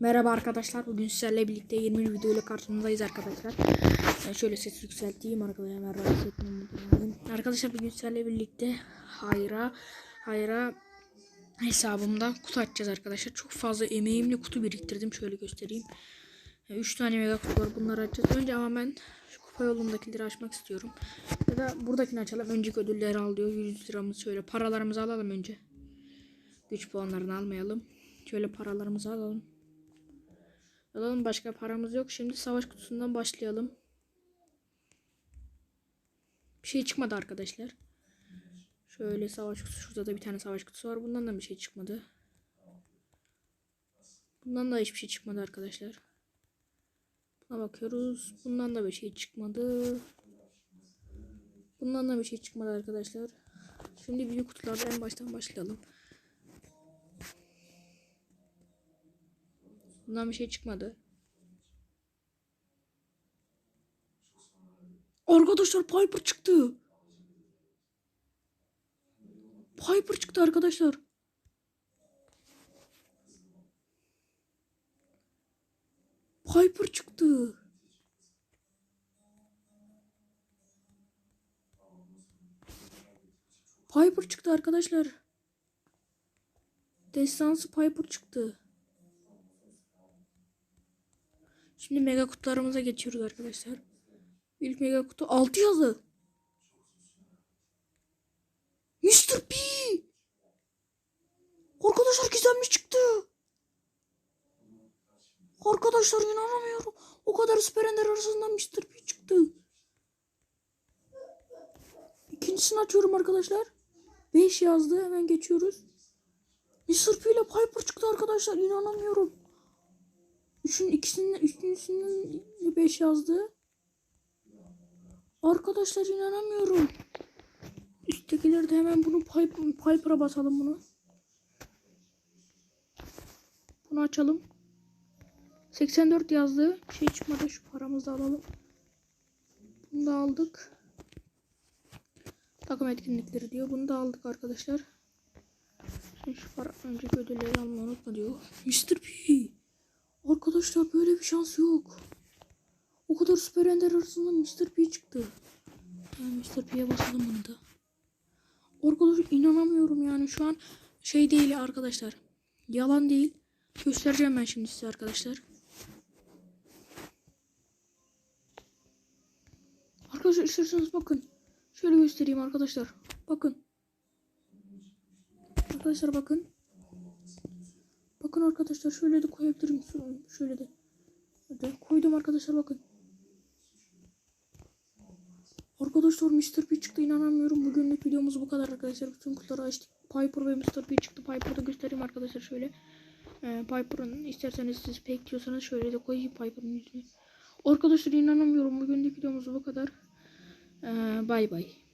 Merhaba arkadaşlar. Bugün sizlerle birlikte yeni bir video ile karşınızdayız arkadaşlar. Ben şöyle ses yükselteyim arkadaşlar. Etmeyeyim. Arkadaşlar bugün sizlerle birlikte Hayra Hayra hesabımda kutu açacağız arkadaşlar. Çok fazla emeğimle kutu biriktirdim. Şöyle göstereyim. 3 tane mega kutu var. Bunları açacağız. Önce ama ben şu kupa yolundakileri açmak istiyorum. Ya da buradakini açalım. Önceki ödülleri al diyor. 100 liramız şöyle. Paralarımızı alalım önce. Güç puanlarını almayalım. Şöyle paralarımızı alalım. Alalım başka paramız yok. Şimdi savaş kutusundan başlayalım. Bir şey çıkmadı arkadaşlar. Şöyle savaş kutusu. Şurada da bir tane savaş kutusu var. Bundan da bir şey çıkmadı. Bundan da hiçbir şey çıkmadı arkadaşlar. Buna bakıyoruz. Bundan da bir şey çıkmadı. Bundan da bir şey çıkmadı arkadaşlar. Şimdi büyük kutulardan baştan başlayalım. Bundan bir şey çıkmadı. Arkadaşlar Piper çıktı. Piper çıktı arkadaşlar. Piper çıktı. Piper çıktı arkadaşlar. Destansı Piper çıktı. Şimdi mega kutularımıza geçiyoruz arkadaşlar. İlk mega kutu 6 yazı. Mr. P. Arkadaşlar gizemli çıktı. Arkadaşlar inanamıyorum. O kadar süper ender arasından Mr. P çıktı. İkincisini açıyorum arkadaşlar. 5 yazdı. Hemen geçiyoruz. Mr. P ile Piper çıktı arkadaşlar. İnanamıyorum. Üçün ikisinin üçüncüsünün 5 yazdı. Arkadaşlar inanamıyorum. Üsttekileri de hemen bunu Piper, Piper'a basalım bunu. Bunu açalım. 84 yazdı. Şey çıkmadı. Şu paramızı alalım. Bunu da aldık. Takım etkinlikleri diyor. Bunu da aldık arkadaşlar. Şimdi şu para önceki ödülleri almayı unutma diyor. Mr. P. Arkadaşlar böyle bir şans yok. O kadar süper ender arasından Mr. P çıktı. Yani Mr. P'ye basalım bunu da. Arkadaşlar inanamıyorum yani şu an şey değil arkadaşlar. Yalan değil. Göstereceğim ben şimdi size arkadaşlar. Arkadaşlar isterseniz bakın. Şöyle göstereyim arkadaşlar. Bakın. Arkadaşlar bakın. Bakın arkadaşlar şöyle de koyabilirim. Şöyle de. Hadi koydum arkadaşlar bakın. Arkadaşlar Mr. P çıktı inanamıyorum. Bugünlük videomuz bu kadar arkadaşlar. Bütün kutuları açtık. Piper ve Mr. P çıktı. Piper'ı da göstereyim arkadaşlar şöyle. Ee, Piper'ın isterseniz siz pek diyorsanız şöyle de koyayım Piper'ın yüzünü. Arkadaşlar inanamıyorum. Bugünlük videomuz bu kadar. Ee, bay bay.